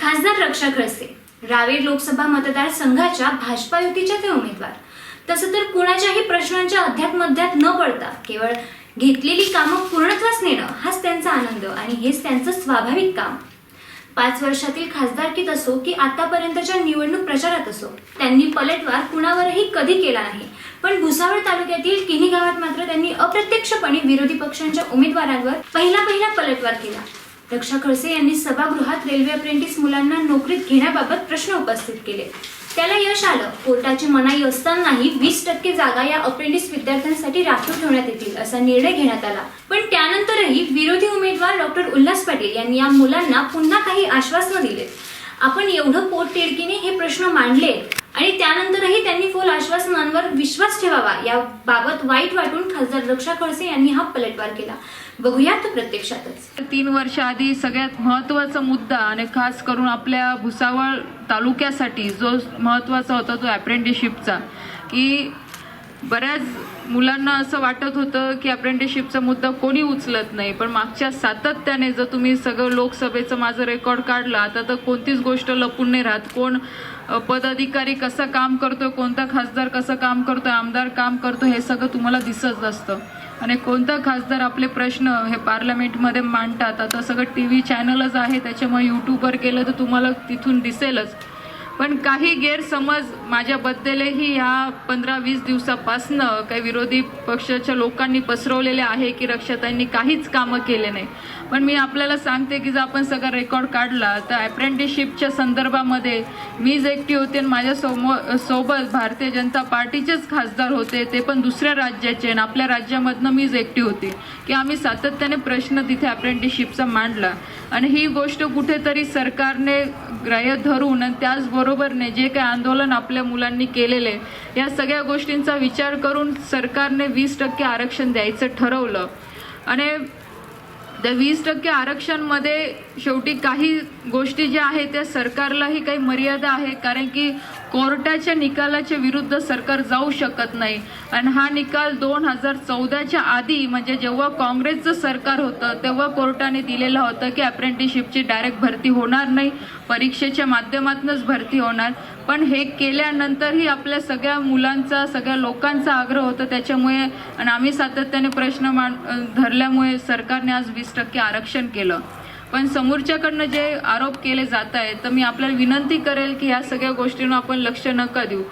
खासदार रक्षा खडसे रावेर लोकसभा मतदारसंघाच्या भाजपा युतीचे ते उमेदवार. तसं तर कुणाच्याही प्रश्नांच्या अध्यात्मध्यात न पडता केवळ घेतलेली कामं पूर्णत्वास नेणं हाच त्यांचा आनंद आणि हेच त्यांचं स्वाभाविक काम. पाच वर्षातील खासदारकीत असो की आतापर्यंतच्या निवडणूक प्रचारात असो त्यांनी पलटवार कुणावरही कधी केला नाही. पण भुसावळ तालुक्यातील किनी गावात मात्र त्यांनी अप्रत्यक्षपणे विरोधी पक्षांच्या उमेदवारांवर पहिला पहिला पलटवार केला. रक्षा खडसे यांनी सभागृहात रेल्वे अप्रेंटिस मुलांना नोकरीत घेण्याबाबत प्रश्न उपस्थित केले. त्याला यश आलं. कोर्टाची मनाई असतानाही वीस टक्के जागा या अप्रेंटिस विद्यार्थ्यांसाठी राखीव ठेवण्यात येतील असा निर्णय घेण्यात आला. पण त्यानंतरही विरोधी उमेदवार डॉक्टर उल्हास पाटील यांनी या मुलांना पुन्हा काही आश्वासनं दिले. आपण एवढं पोटतिडकीने हे प्रश्न मांडले आणि त्यानंतरही त्यांनी फोल आश्वासनांवर विश्वास ठेवावा याबाबत वाईट वाटून खासदार रक्षा खडसे यांनी हा पलटवार केला. बघूया तो प्रत्यक्षातच. तीन वर्ष आधी सगळ्यात महत्त्वाचा मुद्दा आणि खास करून आपल्या भुसावळ तालुक्यासाठी जो महत्त्वाचा होता तो अप्रेंटिसशिपचा की बऱ्याच मुलांना असं वाटत होतं की अप्रेंटिसशिपचा मुद्दा कोणी उचलत नाही पण मागच्या सातत्याने जर तुम्ही सगळं लोकसभेचं माझं रेकॉर्ड काढलं आता तर कोणतीच गोष्ट लपून नाही राहत. कोण पदाधिकारी कसं काम करतो कोणता खासदार कसं काम करतो आमदार काम करतो हे सगळं तुम्हाला दिसत असतं. आणि कोणता खासदार आपले प्रश्न हे पार्लमेंटमध्ये मांडतात. आता सगळं टी व्ही चॅनलच आहे त्याच्यामुळे यूट्यूबवर केलं तर तुम्हाला तिथून दिसेलच. पण काही गैरसमज माझ्याबद्दलही ह्या पंधरा वीस दिवसापासनं काही विरोधी पक्षाच्या लोकांनी पसरवलेले आहे की रक्षाताईंनी काहीच कामं केले नाही. पण मी आपल्याला सांगते की जर आपण सगळा रेकॉर्ड काढला तर अप्रेंटिसशिपच्या संदर्भामध्ये मीच एकटी होते आणि माझ्यासमोर सोबत भारतीय जनता पार्टीचेच खासदार होते ते पण दुसऱ्या राज्याचे आणि आपल्या राज्यामधनं मीच एकटी होती की आम्ही सातत्याने प्रश्न तिथे अप्रेंटिसशिपचा मांडला. आणि ही गोष्ट कुठेतरी सरकारने ग्राह्य धरून आणि बरोबर नाही. जे काही आंदोलन आपल्या मुलांनी केलेले या सगळ्या गोष्टींचा विचार करून सरकारने वीस टक्के आरक्षण द्यायचं ठरवलं. आणि त्या वीस टक्के आरक्षणमध्ये शेवटी काही गोष्टी ज्या आहेत त्या सरकारलाही काही मर्यादा आहे. कारण की कोर्टाच्या निकालाच्या विरुद्ध सरकार जाऊ शकत नाही. आणि हा निकाल दोन हजार चौदाच्या आधी म्हणजे जेव्हा काँग्रेसचं सरकार होतं तेव्हा कोर्टाने दिलेलं होतं की अप्रेंटिसशिपची डायरेक्ट भरती होणार नाही. परीक्षेच्या माध्यमातूनच भरती होणार. पण हे केल्यानंतरही आपल्या सगळ्या मुलांचा सगळ्या लोकांचा आग्रह होता. त्याच्यामुळे आणि आम्ही सातत्याने प्रश्न मान धरल्यामुळे सरकारने आज वीस टक्के आरक्षण केलं. पण समोरच्याकडनं जे आरोप केले जात आहेत तर मी आपल्याला विनंती करेल की ह्या सगळ्या गोष्टींना आपण लक्ष नका देऊ.